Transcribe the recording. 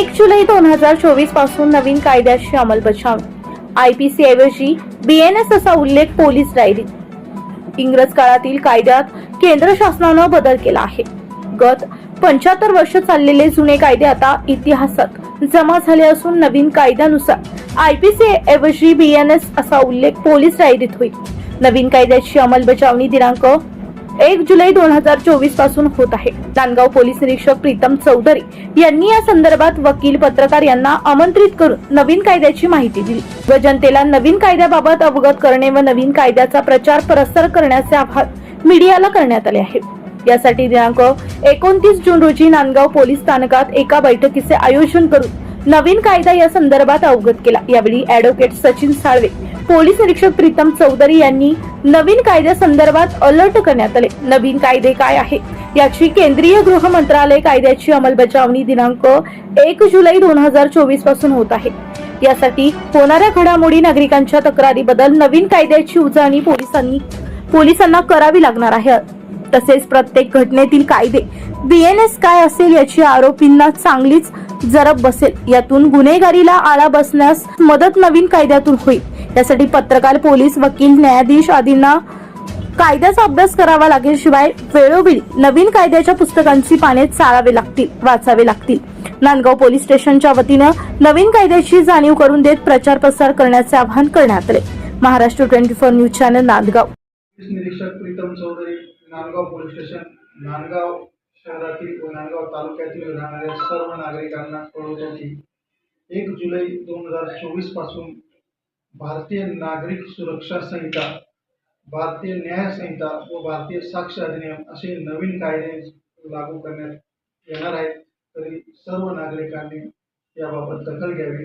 एक जुलै दोन हजार चोवीसपासून नवीन कायद्याची अंमलबजावणी. आय पी सी ऐवजी बीएनएस असा उल्लेख पोलीस डायरीत इंग्रज काळातील कायद्यात केंद्र शासनानं बदल केला आहे. गत पंच्याहत्तर वर्ष चाललेले जुने कायदे आता इतिहासात जमा झाले असून नवीन कायद्यानुसार आयपीसी ऐवजी बीएनएस असा उल्लेख पोलीस डायरीत होईल नवीन कायद्याची अंमलबजावणी दिनांक एक जुलै दोन हजार चोवीसपासून होत आहे. नांदगाव पोलीस निरीक्षक प्रीतम चौधरी यांनी या संदर्भात वकील पत्रकार यांना आमंत्रित करून नवीन कायद्याची माहिती दिली. व जनतेला नवीन कायद्याबाबत अवगत करणे व नवीन कायद्याचा प्रचार प्रसार करण्याचे आभार मीडियाला करण्यात आले आहे. यासाठी दिनांक एकोणतीस जून रोजी नांदगाव पोलीस स्थानकात एका बैठकीचे आयोजन करून नवीन कायदा या संदर्भात अवगत केला. यावेळी ऍडव्होकेट सचिन साळवे पोलीस निरीक्षक प्रीतम चौधरी यांनी नवीन कायद्या संदर्भात अलर्ट करण्यात आले. नवीन कायदे काय आहे याची केंद्रीय गृह मंत्रालय कायद्याची अंमलबजावणी दिनांक एक जुलै दोन हजार चोवीसपासून होत आहे. यासाठी होणाऱ्या घडामोडी नागरिकांच्या तक्रारीबद्दल नवीन कायद्याची उजळणी पोलिसांनी पोलिसांना करावी लागणार आहे. तसेच प्रत्येक घटनेतील कायदे बीएनएस काय असेल याची आरोपींना चांगलीच जरब बसेल. यातून गुन्हेगारीला आळा बसण्यास मदत नवीन कायद्यातून होईल. यासाठी पत्रकार पोलीस वकील न्यायाधीश आदींना कायद्याचा अभ्यास करावा लागेल. शिवाय वेळोवेळी नवीन कायद्याच्या पुस्तकांची पाने चाळावे लागतील वाचावे लागतील. नांदगाव पोलीस स्टेशनच्या वतीनं नवीन कायद्याची जाणीव करून देत प्रचार प्रसार करण्याचे आवाहन करण्यात आले. Maharashtra twenty four news channel Nandgaon. निरीक्षक प्रीतम चौधरी नांदगाव पोलीस स्टेशन नांदगाव शहरातील व नांदगाव तालुक्यातील राहणाऱ्या सर्व नागरिकांना कळवतो की एक जुलै दोन हजार चोवीसपासून भारतीय नागरिक सुरक्षा संहिता भारतीय न्याय संहिता व भारतीय साक्ष अधिनियम असे नवीन कायदे लागू करण्यात येणार आहेत. तरी सर्व नागरिकांनी याबाबत दखल घ्यावी.